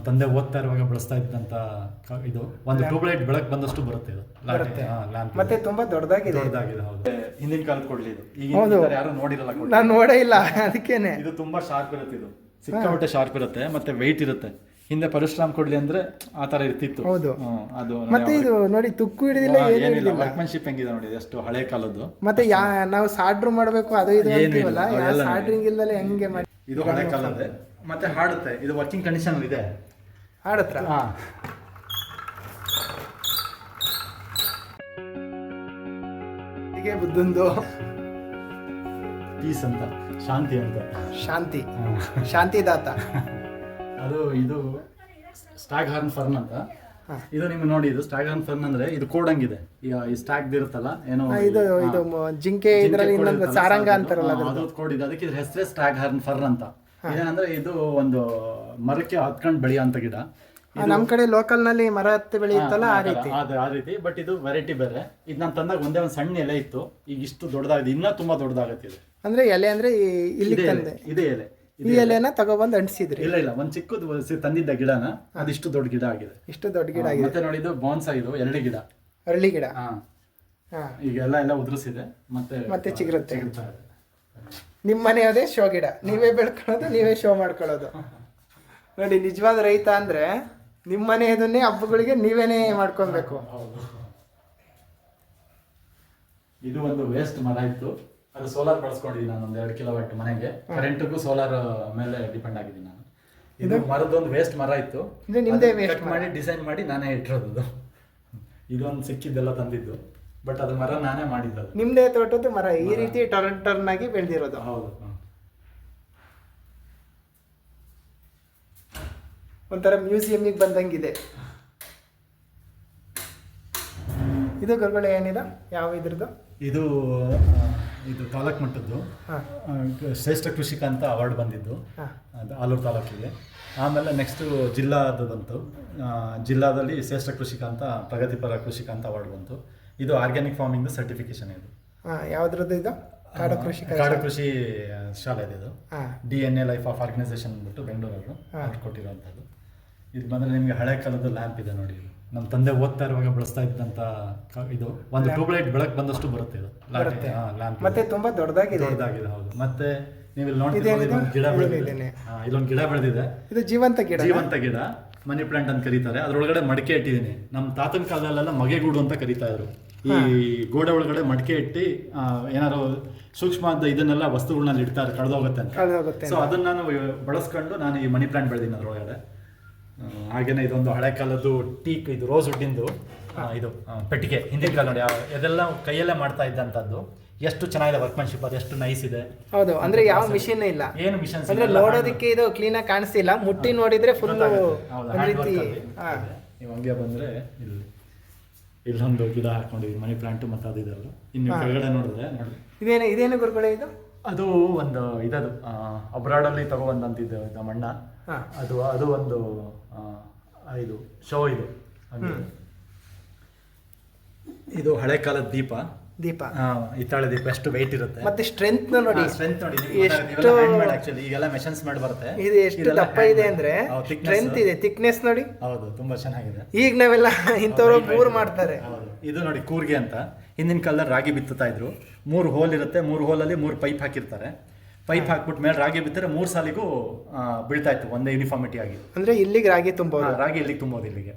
ನಮ್ಮ ತಂದೆ ಓದ್ತಾ ಇರುವಾಗ ಬಳಸ್ತಾ ಇದ್ದಂತ ಇದು ಒಂದು ಟ್ಯೂಬ್ ಲೈಟ್ ಬೆಳಕು ಬಂದಷ್ಟು ಬರುತ್ತೆ ಇದು. ಬರುತ್ತೆ. ಲ್ಯಾಂಪ್ ಮತ್ತೆ ತುಂಬಾ ದೊಡ್ಡದಾಗಿದೆ. ದೊಡ್ಡದಾಗಿದೆ ಹೌದು. ಹಿಂದಿನ ಕಾಲದ ಕೊಡ್ಲಿ ಇದು. ಈಗ ಯಾರು ನೋಡಿರಲ್ಲ ಕೊಡ್ಲಿ. ನಾನು ನೋಡೇ ಇಲ್ಲ ಅದಕ್ಕೇನೆ. ಇದು ತುಂಬಾ ಶಾರ್ಪ್ ಇರುತ್ತೆ ಇದು. ಸಿಕ್ಕಾಪಟ್ಟೆ ಶಾರ್ಪ್ ಇರುತ್ತೆ ಮತ್ತೆ ವೆಯ್ಟ್ ಇರುತ್ತೆ. ಹಿಂದೆ ಪರಶುರಾಮ್ ಕೊಡ್ಲಿ ಅಂದ್ರೆ ಆ ತರ ಇರ್ತಿತ್ತು. ಹೌದು. ಹ್ಮ್, ಅದು ಮತ್ತೆ ಇದು ನೋಡಿ ತುಕ್ಕು ಹಿಡಿದಿಲ್ಲ ಏನು ಏನಿಲ್ಲ. ವರ್ಕ್ಮನ್ಶಿಪ್ ಹೆಂಗಿದೆ ನೋಡಿ ಎಷ್ಟು ಹಳೆ ಕಾಲದ್ದು. ಮತ್ತೆ ಯಾ ನಾವು ಸಾಡ್ರು ಮಾಡ್ಬೇಕು ಅದು ಇದು ಏನು ಇಲ್ಲ, ಸಾಡ್ರಿಂಗ್ ಇಲ್ದಲೆ ಹೆಂಗೆ ಮಾಡಿ ಇದು ಹಳೆ ಕಾಲದ್ದೇ. ಮತ್ತೆ ಹಾಡುತ್ತೆ. ಇದು ವರ್ಕಿಂಗ್ ಕಂಡೀಷನ್ ಇದೆ. ಆಡತ್ರ ಹಾ. ಹೀಗೆ ಬುದ್ಧಂದು. ಪೀಸ್ ಅಂತ ಶಾಂತಿ ಅಂತ. ಶಾಂತಿ. ಶಾಂತಿದಾತ. ಅದು ಇದು ಸ್ಟಾಗ್ ಹಾರ್ನ್ ಫರ್ನ್ ಅಂತ. ಇದು ನಿಮ್ಗೆ ನೋಡಿ ಇದು ಸ್ಟಾಗ್ ಹಾರ್ನ್ ಫರ್ನ್ ಅಂದ್ರೆ ಇದು ಕೋಡಂಗಿದೆ ಈಗ ಈ ಸ್ಟಾಗ್ ಇರುತ್ತಲ್ಲ ಏನೋ ಇದು ಇದು ಜಿಂಕೆ ಇದರಲ್ಲಿ ಇನ್ನೊಂದು ಸಾರಂಗ ಅಂತಾರಲ್ಲ ಅದು ಕೋಡ್ ಇದೆ. ಅದಕ್ಕೆ ಇದ್ರ ಹೆಸರೇ ಸ್ಟಾಗ್ ಹಾರ್ನ್ ಫರ್ನ್ ಅಂತ. ಏನಂದ್ರೆ ಇದು ಒಂದು ಮರಕ್ಕೆ ಹತ್ಕೊಂಡು ಬೆಳೆಯುವಂತ ಗಿಡ. ನಮ್ ಕಡೆ ಲೋಕಲ್ನಲ್ಲಿ ಮರ ಹತ್ತಿ ಬೆಳೆಯುತ್ತಲ್ಲ ಆ ರೀತಿ. ಅದು ಆ ರೀತಿ. ಬಟ್ ಇದು ವೆರೈಟಿ ಬೇರೆ. ಇದು ನಾನು ತಂದಾಗ ಒಂದೇ ಒಂದು ಸಣ್ಣ ಎಲೆ ಇತ್ತು. ಈಗ ಇಷ್ಟು ದೊಡ್ಡದಾಗಿದೆ. ಇನ್ನೂ ತುಂಬಾ ದೊಡ್ಡದಾಗತ್ತೆ ಇದು. ಅಂದ್ರೆ ಎಲೆ ಅಂದ್ರೆ ಈ- ಇಲ್ಲಿ ಇದೇ ತಂದೆ. ಎಲೆ ಇದೇ ಎಲೆ. ಈ ಎಲೆನ ತಗೊಬಂದು ಅಂಟಿಸಿದ್ರಿ. ಇಲ್ಲ ಇಲ್ಲ. ಒಂದ್ ಚಿಕ್ಕದು ತಂದಿದ್ದ ಗಿಡನ ಅದಿಷ್ಟು ದೊಡ್ಡ ಗಿಡ ಆಗಿದೆ. ಇಷ್ಟು ದೊಡ್ಡ ಗಿಡ ಆಗಿದೆ. ಮತ್ತೆ ನೋಡಿ ಇದು ಬೋನ್ಸಾ ಇದು ಎರಡು ಗಿಡ. ಅರಳಿ ಗಿಡ. ಹಾ. ಹಾ. ಈಗ ಎಲ್ಲ ಎಲ್ಲ ಉದುರಿಸಿದೆ. ಮತ್ತೆ ಮತ್ತೆ ಚಿಗುರುತ್ತೆ. ಚಿಗುರ್ತಾ ಇದೆ. ನಿಮ್ಮ ಮನೆಯದೇ ಶೋ ಗಿಡ. ನೀವೇ ಬೆಳ್ಕೊಳ್ಳೋದು ನೀವೇ ಶೋ ಮಾಡ್ಕೊಳ್ಳೋದು. ನೋಡಿ ನಿಜವಾದ ರೈತ ಅಂದ್ರೆ ನಿಮ್ಮ ಮನೆಯದನ್ನೇ ಹಬ್ಬಗಳಿಗೆ ನೀವೇನೇ ಮಾಡ್ಕೊಬೇಕು ಇದು ಒಂದು ವೇಸ್ಟ್ ಮರ ಇತ್ತು. ಅದು ಸೋಲಾರ್ ಬಳಸ್ಕೊಂಡಿದ್ದೀನಿ ನಾನು ಒಂದು ಎರಡು ಕಿಲೋ ವಾಟ್ ಮನೆಗೆ ಕರೆಂಟ್ಗೂ ಸೋಲಾರ್ ಮೇಲೆ ಡಿಪೆಂಡ್ ಆಗಿದ್ದೀನಿ ನಾನು. ಇದು ಮರದೊಂದು ವೇಸ್ಟ್ ಮರ ಇತ್ತು. ನಿಮ್ದೇ ಅದನ್ನ ಮಾಡಿ ಡಿಸೈನ್ ಮಾಡಿ ನಾನೇ ಇಟ್ಟಿರೋದು ಇದೊಂದು ಸಿಕ್ಕಿದ್ದೆಲ್ಲ ತಂದಿದ್ದು. ಬಟ್ ಅದು ಮರ ನಾನೇ ಮಾಡಿದ್ದು ನಿಮ್ಮದೇ ನಿಮ್ದೇ ತೋಟದ ಮರ ಈ ರೀತಿ ಟರ್ನ್ ಟರ್ನ್ ಆಗಿ ಬೆಳೆದಿರೋದು. ಹೌದು. ಒಂಥರ ಮ್ಯೂಸಿಯಮಿಗೆ ಬಂದಂಗಿದೆ. ಇದು ಗುರುಗಳೇ ಏನಿದೆ? ಯಾವ ಇದ್ರದ್ದು? ಇದು ಇದು ತಾಲೂಕ್ ಮಟ್ಟದ್ದು ಶ್ರೇಷ್ಠ ಕೃಷಿಕ ಅಂತ ಅವಾರ್ಡ್ ಬಂದಿದ್ದು. ಅದು ಆಲೂರು ತಾಲೂಕಿಗೆ. ಆಮೇಲೆ ನೆಕ್ಸ್ಟು ಜಿಲ್ಲಾದು ಬಂತು. ಜಿಲ್ಲಾದಲ್ಲಿ ಶ್ರೇಷ್ಠ ಕೃಷಿಕ ಅಂತ ಪ್ರಗತಿಪರ ಕೃಷಿಕ ಅಂತ ಅವಾರ್ಡ್ ಬಂತು. ಇದು ಆರ್ಗ್ಯಾನಿಕ್ ಫಾರ್ಮಿಂಗ್ ಸರ್ಟಿಫಿಕೇಶನ್ ಇದು. ಹಾ ಯಾವ್ದ್ರದ್ದು ಇದು? ಕಾಡು ಕೃಷಿ ಕಾಡು ಕೃಷಿ ಶಾಲೆ ಇದೆ. ಇದು D N A life of organisation ಅಂದ್ಬಿಟ್ಟು ಬೆಂಗಳೂರವರು ಹಾ. ಅವ್ರು ಇದು ಬಂದರೆ ನಿಮಗೆ ಹಳೆ ಕಾಲದ ಲ್ಯಾಂಪ್ ಇದೆ ನೋಡಿ ನಮ್ಮ ತಂದೆ ಓದ್ತಾ ಇರುವಾಗ ಬಳಸ್ತಾ ಇದ್ದಂತ ಇದು ಒಂದು ಟ್ಯೂಬ್ ಲೈಟ್ ಬೆಳಕು ಬಂದಷ್ಟು ಬರುತ್ತೆ ಇದು. ಲ್ಯಾಂಪ್ ಮತ್ತೆ ತುಂಬಾ ದೊಡ್ಡದಾಗಿದೆ. ದೊಡ್ಡದಾಗಿದೆ ಹೌದು. ಮತ್ತೆ ನೀವು ಇಲ್ಲಿ? ನೋಡ್ತೀವಿ ಇಲ್ಲೊಂದು ಗಿಡ ಬೆಳೆದಿದೆ. ಇಲ್ಲೊಂದು ಗಿಡ ಬೆಳೆದಿದೆ. ಇದು ಜೀವಂತ ಗಿಡ ಜೀವಂತ ಗಿಡ. ಮನಿ ಪ್ಲಾಂಟ್ ಅಂತ ಕರೀತಾರೆ. ಅದ್ರೊಳಗಡೆ ಮಡಿಕೆ ಇಟ್ಟಿದ್ದೀನಿ. ನಮ್ಮ ತಾತನ ಕಾಲದಲ್ಲೆಲ್ಲ ಮಗೆಗೂಡು ಅಂತ ಕರೀತಾ ಇದ್ರು. ಈ ಗೋಡೆ ಒಳಗಡೆ ಮಡಿಕೆ ಇಟ್ಟು ಏನಾರು ಸೂಕ್ಷ್ಮ ಅಂತ ಇದನ್ನೆಲ್ಲ ವಸ್ತುಗಳನ್ನ ಇಡ್ತಾರೆ ಕಳೆದೋಗುತ್ತೆ ಅಂತ. ಸೊ ಅದನ್ನ ನಾನು ಬಳಸ್ಕೊಂಡು ನಾನು ಈ ಮನಿ ಪ್ಲಾಂಟ್ ಬೆಳೆದೀನಿ ಅದ್ರೊಳಗಡೆ. ಹಾಗೇನೆ ಇದೊಂದು ಹಳೆ ಕಾಲದ್ದು ಟೀಕ್ ಇದು ರೋಸ್ ವುಡ್ಡಿಂದು ಇದು ಪೆಟ್ಟಿಗೆ ಹಿಂದಿನ ಕಾಲ ನೋಡಿ ಇದೆಲ್ಲ ಕೈಯಲ್ಲೇ ಮಾಡ್ತಾ ಇದ್ದಂಥದ್ದು. ಎಷ್ಟು ಚೆನ್ನಾಗಿದೆ ವರ್ಕ್ಮನ್ಶಿಪ್ ಅದು ಎಷ್ಟು ನೈಸ್ ಇದೆ. ಹೌದು ಅಂದ್ರೆ ಯಾವ ಮಿಷಿನ್ ಇಲ್ಲ. ಏನು ಮಿಷನ್ ಅಂದ್ರೆ ನೋಡೋದಕ್ಕೆ ಇದು ಕ್ಲೀನ್ ಆಗಿ ಕಾಣಿಸ್ತಿಲ್ಲ ಮುಟ್ಟಿ ನೋಡಿದ್ರೆ ಫುಲ್ ಹಂಗೆ ಬಂದ್ರೆ ಇಲ್ಲಿ ಇಲ್ಲೊಂದು ಗಿಡ ಹಾಕೊಂಡಿದ್ವಿ ಮನಿ ಪ್ಲಾಂಟ್ ಮತ್ತೆ ಅದು ಇದೆಲ್ಲ. ಇನ್ನು ಕೆಳಗಡೆ ನೋಡಿದ್ರೆ ನೋಡಿ ಇದೇನು ಇದೇನು ಗುರುಗಳೇ ಇದು? ಅದು ಒಂದು ಇದದು ಅಬ್ರಾಡಲ್ಲಿ ತಗೊಬಂದಂತಿದ್ದು ಇದು ಮಣ್ಣ ಹಾ. ಅದು ಅದು ಒಂದು ಆ, ಇದು ಶೋ ಇದು. ಇದು ಹಳೆ ಕಾಲದ ದೀಪ. ದೀಪ. ಆ, ಹಿತ್ತಾಳೆ ದೀಪ ಎಷ್ಟು ವೆಯ್ಟ್ ಇರುತ್ತೆ. ಮತ್ತೆ ಸ್ಟ್ರೆಂತ್ ನೋಡಿ. ಸ್ಟ್ರೆಂತ್ ನೋಡಿ. ಎಷ್ಟು- ಆಕ್ಚುಲಿ ಈಗೆಲ್ಲ ಮೆಷನ್ಸ್ ಮಾಡಿ ಬರುತ್ತೆ. ಇದು ಎಷ್ಟು ದಪ್ಪ ಇದೆ ಅಂದ್ರೆ ಸ್ಟ್ರೆಂತ್ ಇದೆ. ಥಿಕ್ನೆಸ್ ನೋಡಿ. ಹೌದು ತುಂಬಾ ಚೆನ್ನಾಗಿದೆ. ಈಗ ನಾವೆಲ್ಲ ಇಂಥವ್ರು ಮೂರ್ ಮಾಡ್ತಾರೆ. ಇದು ನೋಡಿ ಕೂರ್ಗೆ ಅಂತ. ಹಿಂದಿನ ಕಾಲದಲ್ಲಿ ರಾಗಿ ಬಿತ್ತುತ್ತಾ ಇದ್ರು. ಮೂರು ಹೋಲ್ ಇರುತ್ತೆ. ಮೂರು ಹೋಲಲ್ಲಿ ಮೂರು ಪೈಪ್ ಹಾಕಿರ್ತಾರೆ. ಪೈಪ್ ಹಾಕ್ಬಿಟ್ಟು ಮೇಲೆ ರಾಗಿ ಬಿತ್ತರೆ ಮೂರು ಸಾಲಿಗೂ ಬೀಳ್ತಾ ಇತ್ತು. ಒಂದೇ ಯೂನಿಫಾರ್ಮಿಟಿ ಆಗಿ. ಅಂದ್ರೆ ಇಲ್ಲಿಗೆ ರಾಗಿ ತುಂಬೋದು. ರಾಗಿ ಇಲ್ಲಿಗೆ ತುಂಬೋದು ಇಲ್ಲಿಗೆ.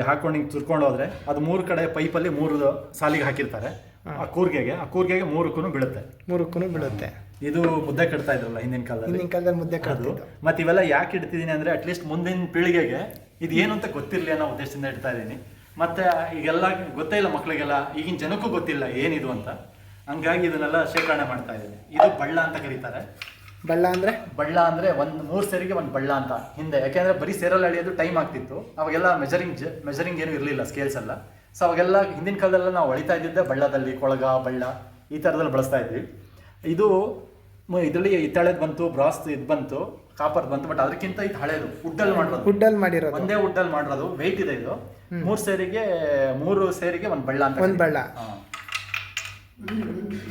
ಹಾಕೊಂಡು ಹಿಂಗೆ ತುರ್ಕೊಂಡು ಹೋದ್ರೆ ಅದು ಮೂರು ಕಡೆ ಪೈಪಲ್ಲಿ ಮೂರು ಸಾಲಿಗೆ ಹಾಕಿರ್ತಾರೆ. ಆ ಕೂರ್ಗೆಗೆ ಆ ಕೂರ್ಗೆಗೆ ಮೂರಕ್ಕೂ ಬೀಳುತ್ತೆ. ಮೂರಕ್ಕೂ ಬೀಳುತ್ತೆ. ಇದು ಮುದ್ದೆ ಕಟ್ತಾ ಇದ್ರಲ್ಲ ಹಿಂದಿನ ಕಾಲದಲ್ಲಿ? ಹಿಂದಿನ ಕಾಲದಲ್ಲಿ ಮುದ್ದೆ ಕಡ್ತಿದ್ದು ಮತ್ತೆ ಇವೆಲ್ಲ ಯಾಕೆ ಇಡ್ತಿದ್ದೀನಿ ಅಂದ್ರೆ ಅಟ್ಲೀಸ್ಟ್ ಮುಂದಿನ ಪೀಳಿಗೆಗೆ ಇದು ಏನು ಅಂತ ಗೊತ್ತಿರಲಿ ಅನ್ನೋ ಉದ್ದೇಶದಿಂದ ಇಡ್ತಾ ಇದ್ದೀನಿ. ಮತ್ತೆ ಈಗೆಲ್ಲ ಗೊತ್ತೇ ಇಲ್ಲ ಮಕ್ಕಳಿಗೆಲ್ಲ ಈಗಿನ ಜನಕ್ಕೂ ಗೊತ್ತಿಲ್ಲ ಏನಿದು ಅಂತ. ಹಂಗಾಗಿ ಇದನ್ನೆಲ್ಲ ಶೇಖರಣೆ ಮಾಡ್ತಾ ಇದ್ದೀನಿ. ಇದು ಬಳ್ಳ ಅಂತ ಕರೀತಾರೆ. ಬಳ್ಳ ಅಂದ್ರೆ? ಬಳ್ಳ ಅಂದ್ರೆ ಒಂದ್ ಮೂರ್ ಸೇರಿಗೆ ಒಂದ್ ಬಳ್ಳ ಅಂತ ಹಿಂದೆ. ಯಾಕೆಂದ್ರೆ ಬರೀ ಸೇರಲ್ಲಿ ಅಳಿಯೋದು ಟೈಮ್ ಆಗ್ತಿತ್ತು. ಅವಾಗೆಲ್ಲ ಮೆಜರಿಂಗ್ ಮೆಜರಿಂಗ್ ಏನು ಇರಲಿಲ್ಲ ಸ್ಕೇಲ್ಸ್ ಎಲ್ಲ. ಸೊ ಅವಾಗೆಲ್ಲ ಹಿಂದಿನ ಕಾಲದಲ್ಲ ನಾವು ಹೊಳಿತಾ ಇದ್ದಿದ್ದೆ ಬಳ್ಳದಲ್ಲಿ ಕೊಳಗ ಬಳ್ಳ ಈ ಥರದಲ್ಲಿ ಬಳಸ್ತಾ ಇದ್ವಿ. ಇದು ಇದರಲ್ಲಿ ಹಿತ್ತಾಳೆದ್ ಬಂತು ಬ್ರಾಸ್ ಇದು ಬಂತು ಕಾಪರ್ ಬಂತು ಬಟ್ ಅದಕ್ಕಿಂತ ಇದು ಹಳೇದು ಉಡ್ಡಲ್ಲಿ ಮಾಡಿರೋದು. ಉಡ್ಡಲ್ಲಿ ಮಾಡಿರೋದು. ಒಂದೇ ಉಡ್ಡಲ್ಲಿ ಮಾಡಿರೋದು ವೆಯ್ಟ್ ಇದೆ ಇದು. ಮೂರ್ ಸೇರಿಗೆ ಮೂರು ಸೇರಿಗೆ ಒಂದು ಬಳ್ಳ ಅಂತ ಒಂದು ಬಳ್ಳ.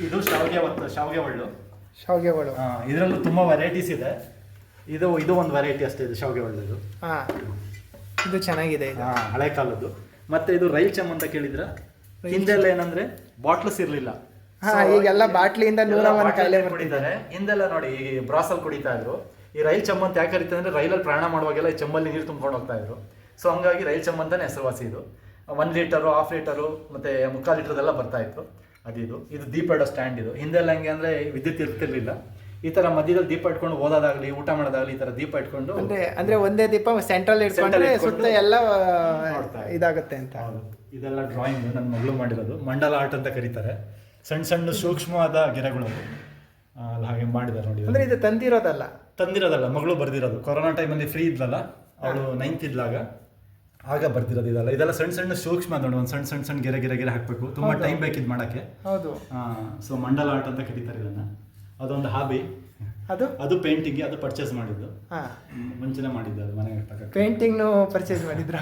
ಇದು ಶಾವಿಗೆ ಒತ್ತು ಶಾವಿಗೆ ಒಳ್ಳು. ಶಾವಿಗೆಗಳು ಇದರಲ್ಲೂ ತುಂಬಾ ವೆರೈಟೀಸ್ ಇದೆ. ಇದು ಇದು ಒಂದು ವೆರೈಟಿ ಅಷ್ಟೇ ಇದು ಶಾವಿಗೆ ಒಳ್ಳೆದು. ಹಾ. ಇದು ಚೆನ್ನಾಗಿದೆ ಹಳೆ ಕಾಲದ್ದು. ಮತ್ತೆ ಇದು ರೈಲ್ ಚಮ್ ಅಂತ ಕೇಳಿದ್ರ? ಹಿಂದೆಲ್ಲ ಏನಂದ್ರೆ ಬಾಟ್ಲಸ್ ಇರ್ಲಿಲ್ಲ ಹಾ ಈಗೆಲ್ಲ ಬಾಟ್ಲಿಯಿಂದ ನೂರ ಒಂದು ಕಾಯಿಲೆ ಕುಡಿತಾರೆ ಹಿಂದೆಲ್ಲ ನೋಡಿ ಈ ಬ್ರಾಸಲ್ ಕುಡಿತಾ ಇದ್ರು. ಈ ರೈಲ್ ಚಮ್ ಅಂತ ಯಾಕೆ ಕರೀತಾರೆ ಅಂದ್ರೆ ರೈಲಲ್ಲಿ ಪ್ರಯಾಣ ಮಾಡುವಾಗೆಲ್ಲ ಈ ಚಮ್ಮಲ್ಲಿ ನೀರು ತುಂಬ್ಕೊಂಡು ಹೋಗ್ತಾ ಇದ್ರು. ಸೊ ಹಂಗಾಗಿ ರೈಲ್ ಚಮ್ ಅಂತಾನೆ ಹೆಸರುವಾಸಿ ಇದು. ಒನ್ ಲೀಟರು ಹಾಫ್ ಲೀಟರು ಮತ್ತೆ ಮುಕ್ಕಾಲು ಎಲ್ಲ ಬರ್ತಾ ಇತ್ತು. ಅದಿದು. ಇದು ದೀಪ ಇಡೋ ಸ್ಟ್ಯಾಂಡ್ ಇದು. ಹಿಂದೆಲ್ಲ ಹಂಗೆ ಅಂದ್ರೆ ವಿದ್ಯುತ್ ಇರ್ತಿರ್ಲಿಲ್ಲ. ಈ ತರ ಮಧ್ಯದಲ್ಲಿ ದೀಪ ಇಟ್ಕೊಂಡು ಓದೋದಾಗ್ಲಿ ಊಟ ಮಾಡೋದಾಗ್ಲಿ ಈ ತರ ದೀಪ ಇಟ್ಕೊಂಡು ಅಂದ್ರೆ ಅಂದ್ರೆ ಒಂದೇ ದೀಪ ಸೆಂಟ್ರಲ್ ಇಟ್ಕೊಂಡ್ರೆ ಇಟ್ಕೊಂಡು ಸುತ್ತ ಎಲ್ಲ ಇದಾಗುತ್ತೆ ಅಂತ. ಇದೆಲ್ಲ ಡ್ರಾಯಿಂಗ್ ನನ್ನ ಮಗಳು ಮಾಡಿರೋದು. ಮಂಡಲ ಆರ್ಟ್ ಅಂತ ಕರೀತಾರೆ. ಸಣ್ಣ ಸಣ್ಣ ಸೂಕ್ಷ್ಮವಾದ ಗಿಡಗಳು. ಅಲ್ಲಿ ಹಾಗೆ ಮಾಡಿದಾರೆ ನೋಡಿ. ಅಂದ್ರೆ ಇದು ತಂದಿರೋದಲ್ಲ? ತಂದಿರೋದಲ್ಲ. ಮಗಳು ಬರ್ದಿರೋದು. ಕೊರೋನಾ ಟೈಮಲ್ಲಿ ಫ್ರೀ ಇದ್ಲಲ್ಲ? ಅವಳು ನೈನ್ತ್ ಇದ್ಲಾಗ. ಆಗ ಬರ್ದಿರೋದು ಇದೆಲ್ಲ. ಇದೆಲ್ಲ ಸಣ್ಣ ಸಣ್ಣ ಸೂಕ್ಷ್ಮ ನೋಡಿ. ಒಂದು ಸಣ್ಣ ಸಣ್ಣ ಸಣ್ಣ ಗೆರೆ ಗೆರೆ ಗೆರೆ ಹಾಕಬೇಕು. ತುಂಬಾ ಟೈಮ್ ಬೇಕಿದ್ ಮಾಡಕ್ಕೆ. ಹೌದು. ಸೊ ಮಂಡಲ ಆರ್ಟ್ ಅಂತ ಕರೀತಾರೆ ಇದನ್ನ. ಅದೊಂದು ಹಾಬಿ ಅದು? ಅದು ಪೇಂಟಿಂಗ್ ಅದು ಪರ್ಚೇಸ್ ಮಾಡಿದ್ದು. ಮುಂಚೆನೆ ಮಾಡಿದ್ದು ಅದು ಮನೆಗೆ ಕಟ್ಟಕ್ಕೆ ಪೇಂಟಿಂಗ್ ಪರ್ಚೇಸ್ ಮಾಡಿದ್ರ?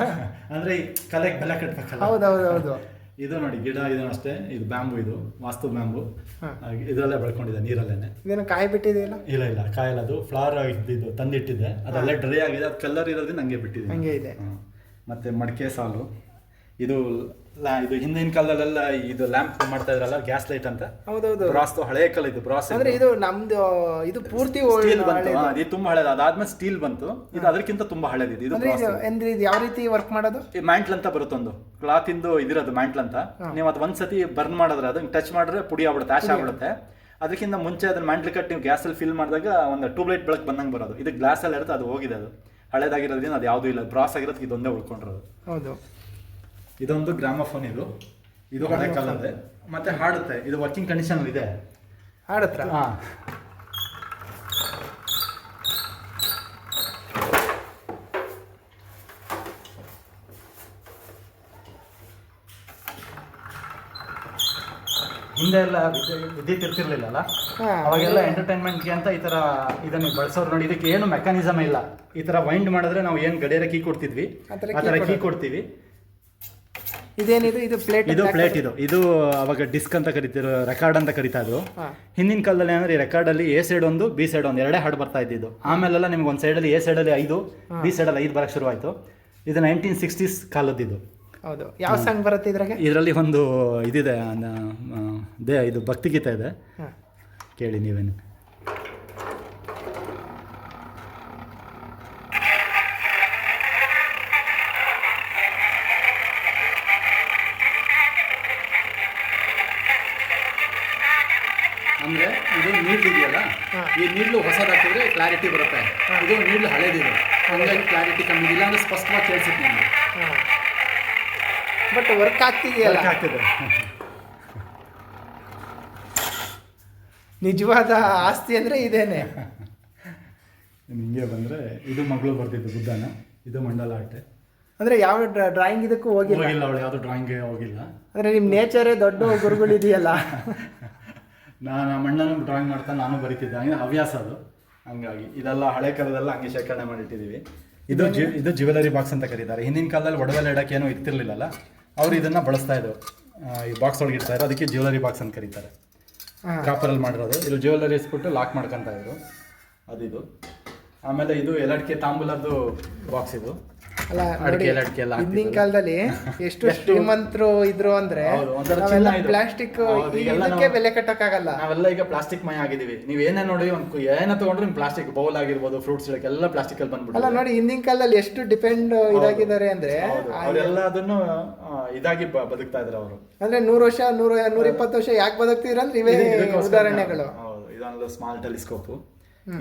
ಅಂದ್ರೆ ಈ ಕಲೆಗೆ ಬೆಲೆ ಕಟ್ಟಬೇಕಲ್ಲ ಹೌದು ಹೌದು ಇದು ನೋಡಿ ಗಿಡ ಇದು ಅಷ್ಟೇ ಇದು ಬ್ಯಾಂಬು ಇದು ವಾಸ್ತು ಬ್ಯಾಂಬು ಇದರಲ್ಲೇ ಬೆಳ್ಕೊಂಡಿದೆ ನೀರಲ್ಲೇನೆ. ಇದೇನು ಕಾಯಿ ಬಿಟ್ಟಿದೆಯಲ್ಲ ಇಲ್ಲ ಇಲ್ಲ. ಕಾಯಲ್ಲ ಅದು ಫ್ಲವರ್ ಇದ್ದಿದ್ದು ತಂದಿಟ್ಟಿದ್ದೆ. ಅದೆಲ್ಲ ಡ್ರೈ ಆಗಿದೆ ಅದು ಕಲರ್ ಇರೋದ್ರಿಂದ ಹಂಗೆ ಬಿಟ್ಟಿದೆ ಹಂಗೆ ಇದೆ. ಮತ್ತೆ ಮಡಿಕೆ ಸಾಲು. ಇದು ಲಾ- ಇದು ಹಿಂದಿನ ಕಾಲದಲ್ಲೆಲ್ಲ ಇದು ಲ್ಯಾಂಪ್ ಮಾಡ್ತಾ ಇದ್ರಲ್ಲ ಗ್ಯಾಸ್ ಲೈಟ್ ಅಂತ? ಹೌದೌದು. ಬ್ರಾಸ್ ಹಳೆ ಕಾಲ ಇದು ಬ್ರಾಸ್ ಅಂದ್ರೆ ಇದು. ನಮ್ದು ಇದು ಪೂರ್ತಿ ಸ್ಟೀಲ್ ಬಂತು. ಹಳೇದು. ಹಾ, ಇದು ತುಂಬಾ ಹಳೇದು. ಅದಾದ್ಮೇಲೆ ಸ್ಟೀಲ್ ಬಂತು. ಇದು ಅದಕ್ಕಿಂತ ತುಂಬಾ ಹಳೇದಿದೆ. ಇದು ಅಂದ್ರೆ ಇದು ಅಂದ್ರೆ ಇದು ಯಾವ ರೀತಿ ವರ್ಕ್ ಮಾಡೋದು? ಈ ಮ್ಯಾಂಟ್ಲ್ ಅಂತ ಬರುತ್ತೊಂದು ಕ್ಲಾತ್ ಇಂದು ಇದಿರೋದು ಮ್ಯಾಂಟ್ಲ್ ಅಂತ. ನೀವು ಅದು ಒಂದ್ಸತಿ ಬರ್ನ್ ಮಾಡಿದ್ರೆ ಅದನ್ನ ಟಚ್ ಮಾಡಿದ್ರೆ ಪುಡಿ ಆಗ್ಬಿಡುತ್ತೆ ಆಶ್ ಆಗ್ಬಿಡುತ್ತೆ. ಅದಕ್ಕಿಂತ ಮುಂಚೆ ಅದನ್ನ ಮ್ಯಾಂಟ್ಲ್ ಕಟ್ ನೀವು ಗ್ಯಾಸಲ್ಲಿ ಫಿಲ್ ಮಾಡಿದಾಗ ಒಂದು ಟ್ಯೂಬ್ಲೈಟ್ ಬೆಳಕು ಬಂದಂಗೆ ಬರೋದು. ಇದು ಗ್ಲಾಸಲ್ಲಿ ಇರುತ್ತೆ ಅದು ಹೋಗಿದೆ ಅದು. ಹಳೇದಾಗಿರೋದ್ರಿಂದ ಅದು ಯಾವುದೂ ಇಲ್ಲ. ಬ್ರಾಸ್ ಆಗಿರೋದಕ್ಕೆ ಇದೊಂದೇ ಉಳ್ಕೊಂಡಿರೋದು. ಹೌದು. ಇದೊಂದು ಗ್ರಾಮಫೋನ್ ಇದು. ಇದು ಹಳೆ ಮತ್ತೆ ಹಾಡುತ್ತೆ. ಇದು ವರ್ಕಿಂಗ್ ಕಂಡೀಷನ್ ಇದೆ. ಹಾಡತ್ರ ಹಾ. ಹಿಂದೆ ಎಲ್ಲ ವಿದ್ಯು- ವಿದ್ಯುತ್ ಇರ್ತಿರ್ಲಿಲ್ಲಲ್ಲ. ಅವಾಗೆಲ್ಲ ಎಂಟರ್ಟೈನ್ಮೆಂಟ್ಗೆ ಅಂತ ಈ ತರ ಇದನ್ನ ಬಳಸೋರು ನೋಡಿ ಇದಕ್ಕೆ ಏನು ಮೆಕಾನಿಸಮ್ ಇಲ್ಲ. ಈ ತರ ವೈಂಡ್ ಮಾಡಿದ್ರೆ ನಾವು ಏನು ಗಡಿಯಾರ ಕೀ ಕೊಡ್ತಿದ್ವಿ? ಆ ತರ ಕೀ ಕೊಡ್ತೀವಿ. ಇದೇನಿದು? ಇದು ಪ್ಲೇಟ್ ಇದು ಪ್ಲೇಟ್ ಇದು. ಇದು ಅವಾಗ ಡಿಸ್ಕ್ ಅಂತ ಕರಿತಿರೋ ರೆಕಾರ್ಡ್ ಅಂತ ಕರಿತಾ ಇದ್ರು. ಹಿಂದಿನ ಕಾಲದಲ್ಲಿ ಏನಂದ್ರೆ ಈ ರೆಕಾರ್ಡಲ್ಲಿ ಎ ಸೈಡ್ ಒಂದು ಬಿ ಸೈಡ್ ಒಂದು ಎರಡೇ ಹಾಡು ಬರ್ತಾ ಇದ್ದಿದ್ದು. ಆಮೇಲೆಲ್ಲ ನಿಮ್ಗೆ ಒಂದು ಸೈಡಲ್ಲಿ ಎ ಸೈಡಲ್ಲಿ ಐದು ಬಿ ಸೈಡಲ್ಲಿ ಐದು ಬರಕ್ಕೆ ಶುರುವಾಯಿತು. ಇದು ನೈನ್ಟೀನ್ ಸಿಕ್ಸ್ಟೀಸ್ ಕಾಲದ್ದಿದ್ದು. ಹೌದು. ಯಾವ ಸಾಂಗ್ ಬರುತ್ತೆ ಇದ್ರಾಗೆ? ಇದರಲ್ಲಿ ಒಂದು ಇದಿದೆ ದೇ ಇದು ಭಕ್ತಿಗೀತೆ ಇದೆ. ಕೇಳಿ ನೀವೇನು. ಈ ನೀಡ್ಲು ಹೊಸದಾಗ್ತಿದ್ರೆ ಕ್ಲಾರಿಟಿ ಬರುತ್ತೆ. ಇದು ನೀಡ್ಲು ಹಳೇದಿದೆ. ಹಂಗಾಗಿ ಕ್ಲಾರಿಟಿ ಕಮ್ಮಿ ಇಲ್ಲ ಅಂದ್ರೆ ಸ್ಪಷ್ಟವಾಗಿ ಕೇಳಿಸುತ್ತೆ ನಿಮಗೆ ಬಟ್ ವರ್ಕ್ ಆಗ್ತಿದೆಯಲ್ಲ. ಆಗ್ತಿದೆ. ನಿಜವಾದ ಆಸ್ತಿ ಅಂದ್ರೆ ಇದೇನೆ. ನಿಮಗೆ ಬಂದರೆ ಇದು ಮಗಳು ಬರ್ತಿದ್ದು ಬುದ್ಧನ ಇದು ಮಂಡಲ ಆಟೆ. ಅಂದರೆ ಯಾವ ಡ್ರಾಯಿಂಗ್ ಇದಕ್ಕೂ ಹೋಗಿಲ್ಲ? ಹೋಗಿಲ್ಲ ಅವಳು ಯಾವುದು ಡ್ರಾಯಿಂಗೇ ಹೋಗಿಲ್ಲ. ಅಂದರೆ ನಿಮ್ಮ ನೇಚರೇ ದೊಡ್ಡ ಗುರುಗಳಿದೆಯಲ್ಲ ನಾನು ಮಣ್ಣನ್ನು ಡ್ರಾಯಿಂಗ್ ಮಾಡ್ತಾ ನಾನು ಬರಿತಿದ್ದೆ. ಹಂಗೆ ಹವ್ಯಾಸ ಅದು. ಹಂಗಾಗಿ ಇದೆಲ್ಲ ಹಳೆ ಕಾಲದೆಲ್ಲ ಹಂಗೆ ಶೇಖರಣೆ ಮಾಡಿಟ್ಟಿದ್ದೀವಿ ಇದು ಜಿ ಇದು ಜ್ಯುವೆಲರಿ ಬಾಕ್ಸ್ ಅಂತ ಕರೀತಾರೆ. ಹಿಂದಿನ ಕಾಲದಲ್ಲಿ ಒಡವೆಲ್ಲ ಇಡಕ್ಕೆ ಏನೂ ಇರ್ತಿರ್ಲಿಲ್ಲಲ್ಲ? ಅವ್ರು ಇದನ್ನ ಬಳಸ್ತಾ ಇದ್ರು. ಈ ಬಾಕ್ಸ್ ಒಳಗೆ ಇಡ್ತಾ ಇದ್ರು. ಅದಕ್ಕೆ ಜ್ಯುವೆಲರಿ ಬಾಕ್ಸ್ ಅಂತ ಕರೀತಾರೆ. ಕಾಪರಲ್ಲಿ ಮಾಡಿರೋದು. ಇದು ಜ್ಯುವೆಲರಿ ಇಸ್ಬಿಟ್ಟು ಲಾಕ್ ಮಾಡ್ಕೊತಾ ಇದ್ರು. ಅದಿದು. ಆಮೇಲೆ ಇದು ಎಲ್ಲಡಿಕೆ ತಾಂಬೂಲದ್ದು ಬಾಕ್ಸ್ ಇದು. ಅಲ್ಲ ನೋಡಿ ಹಿಂದಿನ ಕಾಲದಲ್ಲಿ ಎಷ್ಟು ಶ್ರೀಮಂತರು ಇದ್ರು ಅಂದ್ರೆ ನಾವೆಲ್ಲ ಪ್ಲಾಸ್ಟಿಕ್ ಇದಕ್ಕೆ ಬೆಲೆ ಕಟ್ಟಕ್ಕಾಗಲ್ಲ. ನಾವೆಲ್ಲ ಈಗ ಪ್ಲಾಸ್ಟಿಕ್ ಮೈ ಆಗಿದೀವಿ ನೀವ್ ಏನೇ ನೋಡಿ ಒಂದು ತಗೊಂಡ್ರೆ ತಗೊಂಡ್ರು ಪ್ಲಾಸ್ಟಿಕ್ ಬೌಲ್ ಆಗಿರ್ಬೋದು ಫ್ರೂಟ್ಸ್ ಎಲ್ಲ ಪ್ಲಾಸ್ಟಿಕ್ ಅಲ್ಲಿ ಅಲ್ಲ ನೋಡಿ ಹಿಂದಿನ ಕಾಲದಲ್ಲಿ ಎಷ್ಟು ಡಿಪೆಂಡ್ ಇದಾಗಿದ್ದಾರೆ ಅಂದ್ರೆ ಅವರೆಲ್ಲ ಅದನ್ನು ಇದಾಗಿ ಬದುಕ್ತಾ ಇದ್ರು ಅವರು. ಅಂದ್ರೆ ನೂರ್ ವರ್ಷ ನೂರ ನೂರ ಇಪ್ಪತ್ತು ವರ್ಷ ಯಾಕೆ ಬದುಕ್ತೀರ ಅಂದ್ರೆ ಇವೇ ಉದಾಹರಣೆಗಳು. ಇದೊಂದು ಸ್ಮಾಲ್ ಟೆಲಿಸ್ಕೋಪ್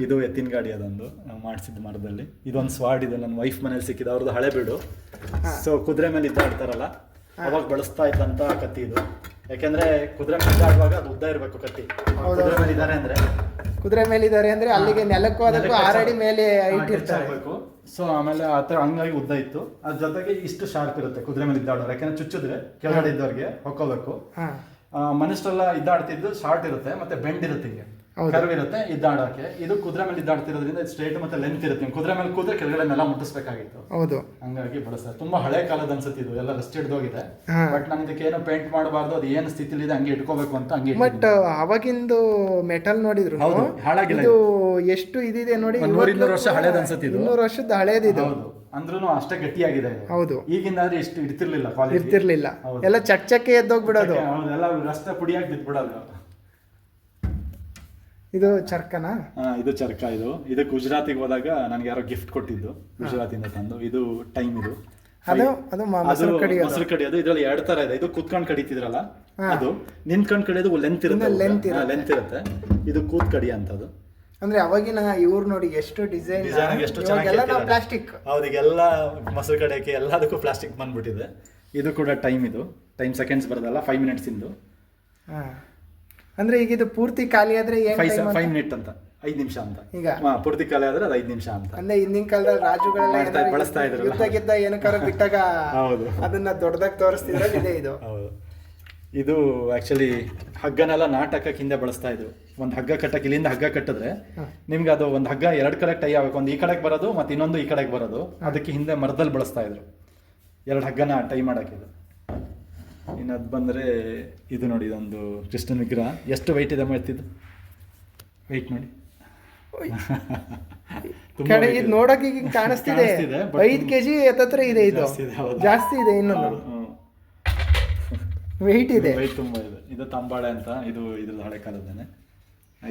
ಇದು ಎತ್ತಿನ ಗಾಡಿ ಅದೊಂದು ನಾವು ಮಾಡಿಸಿದ್ದು ಮರದಲ್ಲಿ. ಇದೊಂದು ಸ್ವಾಡ್ ಇದು ನನ್ನ ವೈಫ್ ಮನೇಲಿ ಸಿಕ್ಕಿದ ಅವ್ರದ್ದು ಹಳೆ ಬಿಡು. ಸೊ ಕುದುರೆ ಮೇಲೆ ಇದ್ದಾಡ್ತಾರಲ್ಲ ಅವಾಗ ಬಳಸ್ತಾ ಇದ್ದಂತ ಕತ್ತಿ ಇದು. ಯಾಕೆಂದ್ರೆ ಕುದುರೆ ಮೇಲೆ ಇದ್ದಾಡುವಾಗ ಅದು ಉದ್ದ ಇರಬೇಕು ಕತ್ತಿ. ಕುದುರೆ ಮೇಲೆ ಇದ್ದಾರೆ ಅಂದ್ರೆ ಕುದುರೆ ಮೇಲೆ ಇದ್ದಾರೆ ಅಂದ್ರೆ ಅಲ್ಲಿಗೆ ನೆಲಕ್ಕೂ ಅದಕ್ಕೂ ಆರಡಿ ಮೇಲೆ ಇಟ್ಟಿರ್ತಾರೆ ಸೊ ಆಮೇಲೆ ಆ ಥರ ಹಂಗಾಗಿ ಉದ್ದ ಇತ್ತು. ಅದ್ರ ಜೊತೆಗೆ ಇಷ್ಟು ಶಾರ್ಪ್ ಇರುತ್ತೆ ಕುದುರೆ ಮೇಲೆ ಇದ್ದಾಡೋರು ಯಾಕಂದ್ರೆ ಚುಚ್ಚಿದ್ರೆ ಕೆಳಗಡೆ ಇದ್ದವ್ರಿಗೆ ಹೊಕ್ಕೋಬೇಕು. ಮನುಷ್ಯರೆಲ್ಲ ಇದ್ದಾಡ್ತಿದ್ದು ಶಾರ್ಟ್ ಇರುತ್ತೆ ಮತ್ತೆ ಬೆಂಡ್ ಇರುತ್ತೆ ಹಿಂಗೆ. ಹೌದು. ಕರ್ವ್ ಇದ್ದಾಡೋಕೆ. ಇದು ಕುದುರೆ ಮೇಲೆ ಇದ್ದಾಡ್ತಿರೋದ್ರಿಂದ ಸ್ಟ್ರೇಟ್ ಮತ್ತೆ ಲೆಂತ್ ಇರುತ್ತೆ. ನೀವು ಕುದುರೆ ಮೇಲೆ ಕೂತ್ರೆ ಕೆಳಗಡೆ ನೆಲ ಮುಟ್ಟಿಸ್ಬೇಕಾಗಿತ್ತು. ಹೌದು. ಹಂಗಾಗಿ ಬಳಸ್ತಾರೆ ತುಂಬಾ ಹಳೆ ಕಾಲದ ಅನ್ಸುತ್ತೆ ಇದು. ಎಲ್ಲ ರಸ್ಟ್ ಹಿಡ್ದೋಗಿದೆ. ಬಟ್ ನಾನು ಇದಕ್ಕೆ ಏನೋ ಪೇಂಟ್ ಮಾಡಬಾರ್ದು ಅದು ಏನು ಸ್ಥಿತಿಲಿದೆ ಹಂಗೆ ಇಟ್ಕೋಬೇಕು ಅಂತ ಹಂಗೆ ಬಟ್ ಅವಾಗಿಂದು ಮೆಟಲ್ ನೋಡಿದ್ರು. ಹೌದು, ಹಾಳಾಗಿಲ್ಲ ಇದು ಎಷ್ಟು ಇದಿದೆ ನೋಡಿ ನೂರ ಇನ್ನೂರು ವರ್ಷ ಹಳೇದು ಅನ್ಸುತ್ತೆ ಇದು. ನೂರು ವರ್ಷದ ಹಳೇದಿದೆ. ಹೌದು. ಅಂದ್ರೂ ಅಷ್ಟೇ ಗಟ್ಟಿಯಾಗಿದೆ ಹೌದು. ಈಗಿಂದ ಆದ್ರೆ ಇಷ್ಟು ಇಡ್ತಿರ್ಲಿಲ್ಲ ಕಾಲ ಇರ್ತಿರ್ಲಿಲ್ಲ. ಎಲ್ಲ ಚಕ್ ಚಕ್ಕೆ ಎದ್ದೋಗ್ಬಿಡೋದು ಎಲ್ಲ ರಸ್ತೆ ಪುಡಿಯಾಗಿ ಬಿದ್ಬಿಡೋದು. ಇದು ಚರ್ಕನ? ಇದು ಚರ್ಕ ಇದು. ಇದು ಗುಜರಾತಿಗೆ ಹೋದಾಗ ನನಗೆ ಯಾರೋ ಗಿಫ್ಟ್ ಕೊಟ್ಟಿದ್ದು. ಗುಜರಾತಿಂದ ತಂದು. ಇದು ಟೈಮ್ ಇದು. ಅದು ಅದು ಮೊಸರು ಕಡಿಯೋದು ಇದ್ರಲ್ಲಿ ಎರಡ್ ತರ ಇದೆ. ಇದು ಕೂತ್ಕೊಂಡು ಕಡಿತಿದ್ರಲ್ಲ? ಅದು. ನಿಂತ್ಕೊಂಡು ಕಡಿಯೋದು ಲೆಂತ್ ಇರುತ್ತೆ length ಲೆಂತ್ ಇರುತ್ತೆ. ಇದು ಕೂತ್ ಕಡಿ ಅಂತದು. ಅಂದ್ರೆ ಅವಾಗಿನ ಇವ್ರು ನೋಡಿ ಎಷ್ಟು ಡಿಸೈನ್ ಡಿಸೈನ್ ಎಷ್ಟು ಚೆನ್ನಾಗಿ ಪ್ಲಾಸ್ಟಿಕ್ ಹೌದು ಈಗೆಲ್ಲ ಮೊಸರು ಕಡಿಯೋಕೆ ಎಲ್ಲದಕ್ಕೂ ಪ್ಲಾಸ್ಟಿಕ್ ಬಂದ್ಬಿಟ್ಟಿದೆ. ಇದು ಕೂಡ ಟೈಮ್ ಇದು. ಟೈಮ್ ಸೆಕೆಂಡ್ಸ್ ಬರೋದಲ್ಲ ಫೈವ್ ಮಿನಿಟ್ಸ್ ಇಂದು. ಹಾ. ಅಂದ್ರೆ ಈಗ ಇದು ಪೂರ್ತಿ ಖಾಲಿ ಆದ್ರೆ ಏನ್ ಫೈವ್ time ಫೈವ್ ಅಂತ? ಮಿನಿಟ್ ಅಂತ. ಐದ್ ನಿಮಿಷ ಅಂತ. ಈಗ? ಹಾ, ಪೂರ್ತಿ ಕಾಲ ಆದ್ರೆ ಅದು ಐದ್ ನಿಮಿಷ ಅಂತ. ಅಂದ್ರೆ ಹಿಂದಿನ ಕಾಲದಲ್ಲಿ ರಾಜುಗಳೆಲ್ಲ ಮಾಡ್ತಾ- ಏನಾದ್ರು ಬಳಸ್ತಾ ಇದ್ರಲ್ಲ. ಯುದ್ಧ ಗಿದ್ದ ಏನಕ್ಕಾರ ಬಿಟ್ಟಾಗ ಹೌದು. ಅದನ್ನ ದೊಡ್ಡದಾಗಿ ತೋರಿಸ್ತಿದ್ರೆ ಇದೆ ಇದು. ಹೌದು. ಇದು ಆಕ್ಚುಲಿ ಹಗ್ಗನೆಲ್ಲ ನಾಟಕಕ್ಕೆ ಹಿಂದೆ ಬಳಸ್ತಾ ಇದ್ರು. ಒಂದು ಹಗ್ಗ ಕಟ್ಟಕ್ಕೆ ಇಲ್ಲಿಂದ ಹಗ್ಗ ಕಟ್ಟಿದ್ರೆ ನಿಮ್ಗೆ ಅದು ಒಂದು ಹಗ್ಗ ಎರಡು ಕಡೆ ಟೈ ಆಗಬೇಕು. ಒಂದು ಈ ಕಡೆಗೆ ಬರೋದು ಮತ್ತೆ ಇನ್ನೊಂದು ಈ ಕಡೆಗೆ ಬರೋದು. ಅದಕ್ಕೆ ಹಿಂದೆ ಮರದಲ್ಲಿ ಬಳಸ್ತಾ ಇದ್ರು. ಎರಡು ಹಗ್ಗನ ಟೈ ಮಾಡಕ್ಕಿದು ಇನ್ನು ಅದು ಬಂದರೆ ಇದು ನೋಡಿ ಇದೊಂದು ಕೃಷ್ಣನ ವಿಗ್ರಹ. ಎಷ್ಟು ವೆಯ್ಟ್ ಇದೆ ಮಾಡ್ತಿದ್ದು ವೆಯ್ಟ್ ನೋಡಿ. ಇದು ಇದೆ. ನೋಡಕ್ ಈಗ ಕಾಣಿಸ್ತಿದೆ. ಐದು ಕೆಜಿ ಹತ್ತತ್ರ ಇದೆ ಇದು. ಜಾಸ್ತಿ ಇದೆ, ಇನ್ನೊಂದು. ವೆಯ್ಟ್ ಇದೆ. ವೆಯ್ಟ್ ತುಂಬ ಇದೆ. ಇದು ತಂಬಾಳೆ ಅಂತ ಇದು ಇದ್ರದ್ದು ಹಳೆ ಕಾಲದ್ದೇನೆ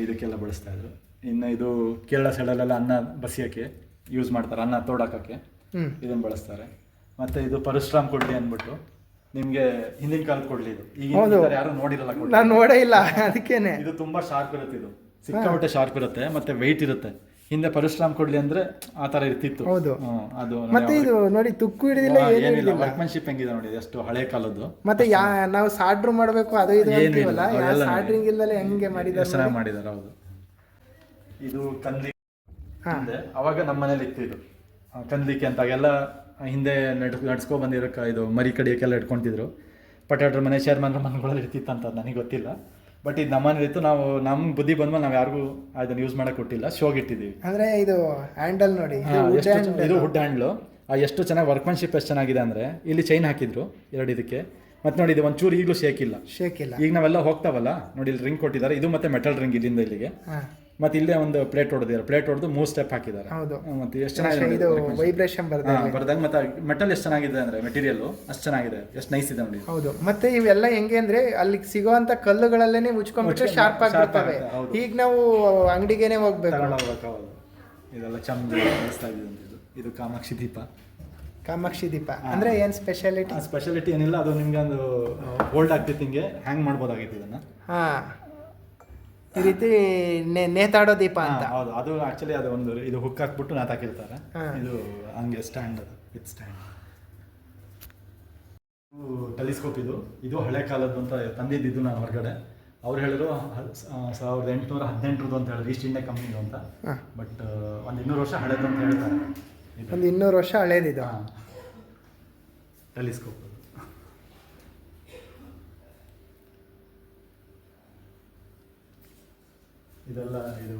ಇದಕ್ಕೆಲ್ಲ ಬಳಸ್ತಾ ಇದ್ರು. ಇನ್ನು ಇದು ಕೇರಳ ಸೈಡಲ್ಲೆಲ್ಲ ಅನ್ನ ಬಸಿಯೋಕ್ಕೆ ಯೂಸ್ ಮಾಡ್ತಾರೆ ಅನ್ನ ತೋಡಾಕಕ್ಕೆ ಇದನ್ನು ಇದನ್ನ ಬಳಸ್ತಾರೆ. ಮತ್ತೆ ಇದು ಪರಶುರಾಮ್ ಕೊಡ್ಲಿ ಅಂದ್ಬಿಟ್ಟು ನಿಮ್ಗೆ ಹಿಂದಿನ ಕಾಲದ ಕೊಡ್ಲಿ ಇದು. ಈಗ. ಯಾರು ನೋಡಿರಲ್ಲ ನಾನು ನೋಡೇ ಇಲ್ಲ ಅದಕ್ಕೇನೆ. ಇದು ತುಂಬಾ ಶಾರ್ಪ್ ಇರುತ್ತೆ ಇದು. ಸಿಕ್ಕಾಪಟ್ಟೆ ಶಾರ್ಪ್ ಇರುತ್ತೆ ಮತ್ತೆ ವೆಯ್ಟ್ ಇರುತ್ತೆ. ಹಿಂದೆ ಪರಶುರಾಮ್ ಕೊಡ್ಲಿ ಅಂದ್ರೆ ಆ ತರ ಇರ್ತಿತ್ತು. ಹೌದು. ಅದು ಮತ್ತೆ ಇದು ನೋಡಿ ತುಕ್ಕು ಹಿಡಿದಿಲ್ಲ ಏನು ಏನಿಲ್ಲ ವರ್ಕ್ಮನ್ಶಿಪ್ ಹೆಂಗಿದೆ ನೋಡಿ ಎಷ್ಟು ಹಳೆ ಕಾಲದ್ದು. ಮತ್ತೆ ಯಾ ನಾವು ಸಾಡ್ರು ಮಾಡಬೇಕು ಅದು ಇದು ಅಂತೀವಲ್ಲ ಸಾಡ್ರಿಂಗ್ ಇಲ್ಲದೆ ಹೆಂಗೆ ಮಾಡಿದಾರೆ ಚೆನ್ನಾಗಿ ಮಾಡಿದ್ದಾರೆ ಹೌದು. ಇದು ಕಂದಿ ಅವಾಗ ನಮ್ಮ ಮನೇಲಿ ಇತ್ತು ಇದು. ಆ, ಕಂದ್ಲಿಕ್ಕೆ ಅಂತ ಎಲ್ಲ ಹಿಂದೆ ನಡ್ ನಡ್ಸ್ಕೊ ಬಂದಿರೋಕ್ಕೆ ಇದು ಮರಿ ಕಡಿಯೋಕ್ಕೆಲ್ಲ ಇಟ್ಕೊತಿದ್ರು. ಪಟಾಟ್ರ ಮನೆ ಚೇರ್ಮನ್ರ ಮನೆಗಳಲ್ಲಿ ಇರ್ತಿತ್ತು ಅಂತ ನನಗೆ ಗೊತ್ತಿಲ್ಲ. ಬಟ್ ಇದು ನಮ್ಮ ಮನೇಲಿ ಇತ್ತು ನಾವು ನಮ್ಮ ಬುದ್ಧಿ ಬಂದ್ಮೇಲೆ ನಾವು ಯಾರಿಗೂ ಅದನ್ನ ಯೂಸ್ ಮಾಡೋಕೆ ಕೊಟ್ಟಿಲ್ಲ ಶೋಗೆ ಇಟ್ಟಿದ್ದೀವಿ. ಅಂದರೆ ಇದು ಹ್ಯಾಂಡಲ್ ನೋಡಿ ಇದು ಹುಡ್ ಹ್ಯಾಂಡ್ಲು ಎಷ್ಟು ವುಡ್ ಹ್ಯಾಂಡ್ಲು ಚೆನ್ನಾಗಿ ವರ್ಕ್ಮನ್ಶಿಪ್ ಎಷ್ಟು ಚೆನ್ನಾಗಿದೆ ಅಂದ್ರೆ ಇಲ್ಲಿ ಚೈನ್ ಹಾಕಿದ್ರು ಎರಡು ಇದಕ್ಕೆ. ಮತ್ತೆ ನೋಡಿ ಇದು ಒಂಚೂರು ಈಗಲೂ ಶೇಕ್ ಇಲ್ಲ. ಶೇಕ್ ಇಲ್ಲ. ಈಗ ನಾವೆಲ್ಲ ಹೋಗ್ತಾವಲ್ಲ ನೋಡಿ ಇಲ್ಲಿ ರಿಂಗ್ ಕೊಟ್ಟಿದ್ದಾರೆ. ಇದು ಮತ್ತೆ ಮೆಟಲ್ ರಿಂಗ್ ಇಲ್ಲಿಂದ ಇಲ್ಲಿಗೆ. ಮತ್ತೆ ಇಲ್ಲೇ ಒಂದು ಪ್ಲೇಟ್ ಹೊಡೆದಿದ್ದಾರೆ. ಪ್ಲೇಟ್ ಹೊಡೆದು ಮೂರು ಸ್ಟೆಪ್ ಹಾಕಿದ್ದಾರೆ. ಮತ್ತೆ ಎಷ್ಟು ಚೆನ್ನಾಗಿದೆ ವೈಬ್ರೇಷನ್ ಬರ್ದಾಗ ಮತ್ತೆ ಮೆಟಲ್ ಎಷ್ಟು ಚೆನ್ನಾಗಿದೆ ಅಂದ್ರೆ ಮೆಟೀರಿಯಲ್ ಅಷ್ಟು ಚೆನ್ನಾಗಿದೆ. ಎಷ್ಟು ನೈಸ್ ಇದೆ ನೋಡಿ ಹೌದು. ಮತ್ತೆ ಇವೆಲ್ಲ ಹೆಂಗೆ ಅಂದ್ರೆ ಅಲ್ಲಿ ಸಿಗೋಂತ ಕಲ್ಲುಗಳಲ್ಲೇ ಉಚ್ಕೊಂಡ್ಬಿಟ್ಟು ಶಾರ್ಪ್ ಆಗಿರ್ತವೆ ಈಗ ನಾವು ಅಂಗಡಿಗೆನೆ ಹೋಗ್ಬೇಕು. ಇದೆಲ್ಲ ಇದ್ದೀವಿ ಇದು ಇದು. ಕಾಮಾಕ್ಷಿ ದೀಪ. ಕಾಮಾಕ್ಷಿ ದೀಪ. ಅಂದ್ರೆ ಏನ್ ಸ್ಪೆಷಾಲಿಟಿ ಸ್ಪೆಷಾಲಿಟಿ ಏನಿಲ್ಲ ಅದು ನಿಮ್ಗೆ ಒಂದು ಹೋಲ್ಡ್ ಆಗ್ತಿತ್ತು ಹಿಂಗೆ. ಹ್ಯಾಂಗ್ ಮಾಡ್ಬೋದಾಗಿತ್ತು ಇದನ್ನ. ಹಾ. ಈ ರೀತಿ ನೇ- ನೇತಾಡೋ ದೀಪ ಅಂತ ಹೌದು. ಅದು ಆಕ್ಚುಲಿ ಅದು ಒಂದು ಇದು ಹುಕ್ ಹಾಕ್ಬಿಟ್ಟು ನಾತ್ ಹಾಕಿರ್ತಾರೆ. ಇದು ಹಂಗೆ ಸ್ಟ್ಯಾಂಡ್ ಅದು. ವಿತ್ ಸ್ಟ್ಯಾಂಡ್ ಟೆಲಿಸ್ಕೋಪ್ ಇದು. ಇದು ಹಳೆ ಕಾಲದ್ದು ಅಂತ ತಂದಿದ್ದು ನಾನು ಹೊರಗಡೆ. ಅವ್ರು ಹೇಳಿದ್ರು ಸಾವಿರದ ಎಂಟುನೂರ ಹದಿನೆಂಟರದ್ದು ಅಂತ ಹೇಳಿದ್ರು ಈಸ್ಟ್ ಇಂಡಿಯಾ ಕಂಪ್ನಿದು ಅಂತ. ಬಟ್ ಒಂದು ಇನ್ನೂರು ವರ್ಷ ಹಳೇದು ಅಂತ ಹೇಳ್ತಾರೆ. ಒಂದು ಇನ್ನೂರು ವರ್ಷ ಹಳೇದಿದೆ. ಟೆಲಿಸ್ಕೋಪ್ ಇದೆಲ್ಲ ಇದು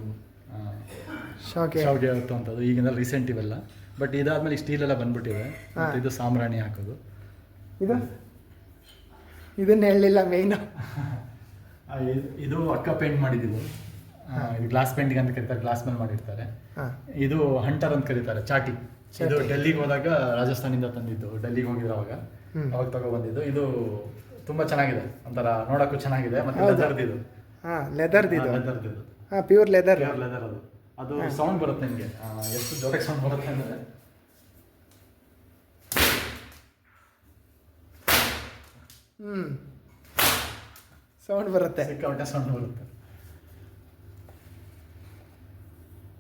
ಶಾವಿಗೆ. ಶಾಕೆ ಶಾವ್ಗೆ ಅಂತದ್ದು. ಈಗಿನ ರೀಸೆಂಟ್ ಇವೆಲ್ಲ. ಬಟ್ ಇದಾದ್ಮೇಲೆ ಸ್ಟೀಲ್ ಎಲ್ಲ ಬಂದ್ಬಿಟ್ಟಿವೆ ಮತ್ತೆ ಇದು ಸಾಂಬ್ರಾಣಿ ಹಾಕೋದು. ಇದು? ಇದನ್ನ ಹೇಳಲಿಲ್ಲ ಮೇನ್ ಇದು ಅಕ್ಕ ಪೇಂಟ್ ಮಾಡಿದ್ದು ಇದು ಗ್ಲಾಸ್ ಪೇಂಟಿಂಗ್ ಅಂತ ಕರೀತಾರೆ ಗ್ಲಾಸ್ ಮೇಲೆ ಮಾಡಿರ್ತಾರೆ. ಇದು ಹಂಟರ್ ಅಂತ ಕರೀತಾರೆ ಚಾಟಿ. ಇದು ಡೆಲ್ಲಿಗೆ ಹೋದಾಗ ರಾಜಸ್ಥಾನಿಂದ ತಂದಿದ್ದು ಡೆಲ್ಲಿಗೆ ಹೋಗಿದ್ರು ಅವಾಗ. ಅವಾಗ ತಗೋ ಬಂದಿದ್ದು ಇದು ತುಂಬಾ ಚೆನ್ನಾಗಿದೆ. ಒಂಥರ ನೋಡಕ್ಕೂ ಚೆನ್ನಾಗಿದೆ ಮತ್ತೆ ಲೆದರ್ದಿದು ಲೆದರ್ದಿದು ಲೆದರ್ದಿದು ಹಾ ಪ್ಯೂರ್ ಲೆದರ್ ಪ್ಯೂರ್ ಲೆದರ್ ಅದು. ಅದು ಸೌಂಡ್ ಬರುತ್ತೆ ನಿಮಗೆ. ಎಷ್ಟು ಜೋರಾಗಿ ಸೌಂಡ್ ಬರುತ್ತೆ ಅಂದ್ರೆ. ಹ್ಞೂ ಸೌಂಡ್ ಬರುತ್ತೆ. ಸಿಕ್ಕಾಪಟ್ಟೆ ಸೌಂಡ್ ಬರುತ್ತೆ.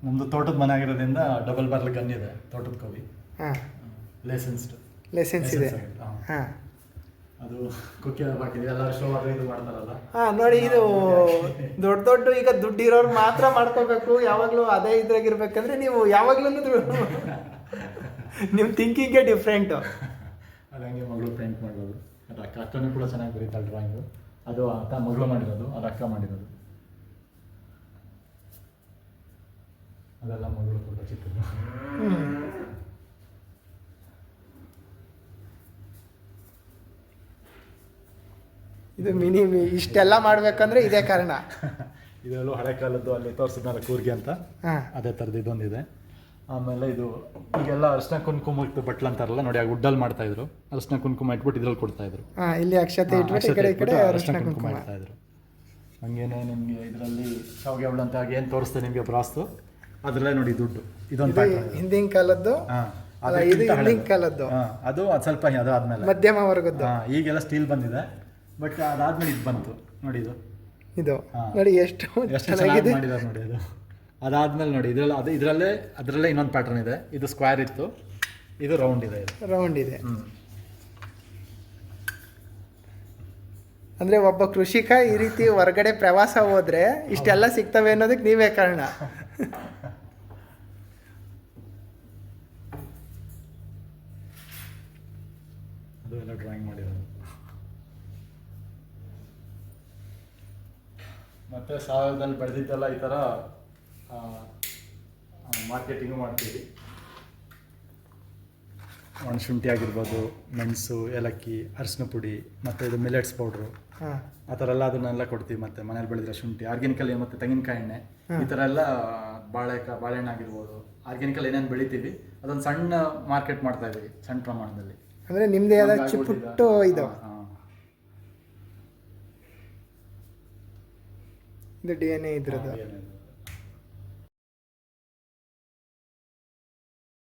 ನಮ್ದು ತೋಟದ ಮನೆ ಆಗಿರೋದ್ರಿಂದ ಡಬಲ್ ಬಾರ್ಲ್ ಗನ್ ಇದೆ ತೋಟದ ಕವಿ. ಹಾಂ. ಲೈಸೆನ್ಸ್ಡ್. ಲೈಸೆನ್ಸ್ ಇದೆ. ಹಾ. ಅದು ಎಲ್ಲರೂ ಶೋ ಅದು ಇದು ಮಾಡ್ತಾರಲ್ಲ. ಹಾ ನೋಡಿ ಇದು ದೊಡ್ಡ ದೊಡ್ಡ ಈಗ ದುಡ್ಡು ಇರೋರು ಮಾತ್ರ ಮಾಡ್ಕೋಬೇಕು ಯಾವಾಗಲೂ ಅದೇ ಇದ್ರಾಗಿರ್ಬೇಕಂದ್ರೆ ನೀವು ಯಾವಾಗ್ಲೂ ನಿಮ್ಮ ಥಿಂಕಿಂಗೇ ಡಿಫ್ರೆಂಟು ಅದು ಹಂಗೆ ಮಗಳು ಪೇಂಟ್ ಮಾಡೋದು ಅದು ಅಕ್ಕ ಅಕ್ಕನೂ ಕೂಡ ಚೆನ್ನಾಗಿ ಬರೀತಾಳೆ ಡ್ರಾಯಿಂಗು ಅದು ಅಕ್ಕ ಮಗಳು ಮಾಡಿರೋದು ಅದು ಅಕ್ಕ ಮಾಡಿರೋದು. ಅದೆಲ್ಲ ಮಗಳು ಕೂಡ ಚಿಕ್ಕದು. ಇದು ಮಿನಿ ಇಷ್ಟೆಲ್ಲ ಮಾಡ್ಬೇಕಂದ್ರೆ ಇದೇ ಕಾರಣ. ಇದೆಲ್ಲ ಹಳೆ ಕಾಲದ್ದು ಅಲ್ಲಿ ತೋರಿಸಿದ್ನಲ್ಲ ಕೂರ್ಗೆ ಅಂತ. ಅದೇ ಥರದ್ದು ಇದೊಂದಿದೆ. ಆಮೇಲೆ ಇದು ಈಗೆಲ್ಲ ಅರ್ಶನ ಕುಂಕುಮ ಇಟ್ಟು ಬಟ್ಲ ಅಂತಾರಲ್ಲ ನೋಡಿ ಆ ಉಡ್ಡಲ್ಲಿ ಮಾಡ್ತಾ ಇದ್ರು. ಅರ್ಶನ ಕುಂಕುಮ ಇಟ್ಬಿಟ್ಟು ಇದ್ರಲ್ಲಿ ಕೊಡ್ತಾ ಇದ್ರು. ಇಲ್ಲಿ ಅಕ್ಷತೆ ಇಟ್ಬಿಟ್ಟು ಅರಿಶಿನ ಕುಂಕುಮ ಮಾಡ್ತಾ ಇದ್ರು. ಹಂಗೇನೆ ನಿಮಗೆ ಇದರಲ್ಲಿ ಶಾವಿಗೆ ಅವಳು ಅಂತ ಏನು ತೋರಿಸ್ತೇನೆ ನಿಮಗೆ ಬ್ರಾಸ್ತು? ಅದರಲ್ಲೇ ನೋಡಿ ದುಡ್ಡು. ಇದೊಂದು ಇದು ಹಿಂದಿನ ಕಾಲದ್ದು? ಹಾಂ ಅದು ಹಿಂದಿನ ಕಾಲದ್ದು. ಅದು ಅದು ಸ್ವಲ್ಪ ಅದಾದ್ಮೇಲೆ ಮಧ್ಯಮ ವರ್ಗದ್ದು. ಈಗೆಲ್ಲ ಸ್ಟೀಲ್ ಬಂದಿದೆ. ಬಟ್ ಅದಾದ್ಮೇಲೆ ಇದು ಬಂತು. ನೋಡಿ ಇದು. ಇದು. ನೋಡಿ ಎಷ್ಟು ಎಷ್ಟು ಚೆನ್ನಾಗಿ ಮಾಡಿದ್ದಾರೆ ನೋಡಿ ಅದು ಅದಾದ್ಮೇಲೆ ನೋಡಿ ಇದರಲ್ಲಿ ಅದು ಇದರಲ್ಲೇ ಅದರಲ್ಲೇ ಇನ್ನೊಂದು ಪ್ಯಾಟರ್ನ್ ಇದೆ. ಇದು ಸ್ಕ್ವೇರ್ ಇತ್ತು. ಇದು ರೌಂಡ್ ಇದೆ ಇದು. ರೌಂಡ್ ಇದೆ. ಅಂದರೆ ಒಬ್ಬ ಕೃಷಿಕ ಈ ರೀತಿ ಹೊರಗಡೆ ಪ್ರವಾಸ ಹೋದ್ರೆ ಇಷ್ಟೆಲ್ಲ ಸಿಗ್ತವೆ ಅನ್ನೋದಕ್ಕೆ ನೀವೇ ಕಾರಣ. ಡ್ರಾಯಿಂಗ್ ಮಾಡಿರೋದು. ಮತ್ತೆ ಸಾವಿರದಲ್ಲಿ ಬೆಳೆದಿದ್ದೆಲ್ಲ ಈ ಥರ ಮಾರ್ಕೆಟಿಂಗು ಮಾಡ್ತೀವಿ. ಒಣಶುಂಠಿ ಆಗಿರ್ಬೋದು ಮೆಣಸು ಏಲಕ್ಕಿ ಅರಿಶಿನ ಪುಡಿ ಮತ್ತು ಇದು ಮಿಲೆಟ್ಸ್ ಪೌಡ್ರು ಆ ಥರ ಎಲ್ಲ ಅದನ್ನೆಲ್ಲ ಕೊಡ್ತೀವಿ ಮತ್ತೆ ಮನೇಲಿ ಬೆಳೆದಿರೋ ಶುಂಠಿ. ಆರ್ಗ್ಯಾನಿಕಲ್ ಮತ್ತು ತೆಂಗಿನಕಾಯಿ ಎಣ್ಣೆ. ಈ ಥರ ಎಲ್ಲ ಬಾಳೆಕಾಯಿ ಬಾಳೆಹಣ್ಣು ಆಗಿರ್ಬೋದು. ಆರ್ಗ್ಯಾನಿಕಲ್ ಏನೇನು ಬೆಳಿತೀವಿ ಅದೊಂದು ಸಣ್ಣ ಮಾರ್ಕೆಟ್ ಮಾಡ್ತಾ ಇದ್ದೀವಿ ಸಣ್ಣ ಪ್ರಮಾಣದಲ್ಲಿ. ಅಂದ್ರೆ ನಿಮ್ಮದೇ ಆದ ನಮ್ಗೆ ಚಿ- ಇದು. ಹಾ, ಹಾ. ಇದು ಡಿ ಎನ್ ಎ ಇದ್ರದ್ದು ಏನಿದೆ.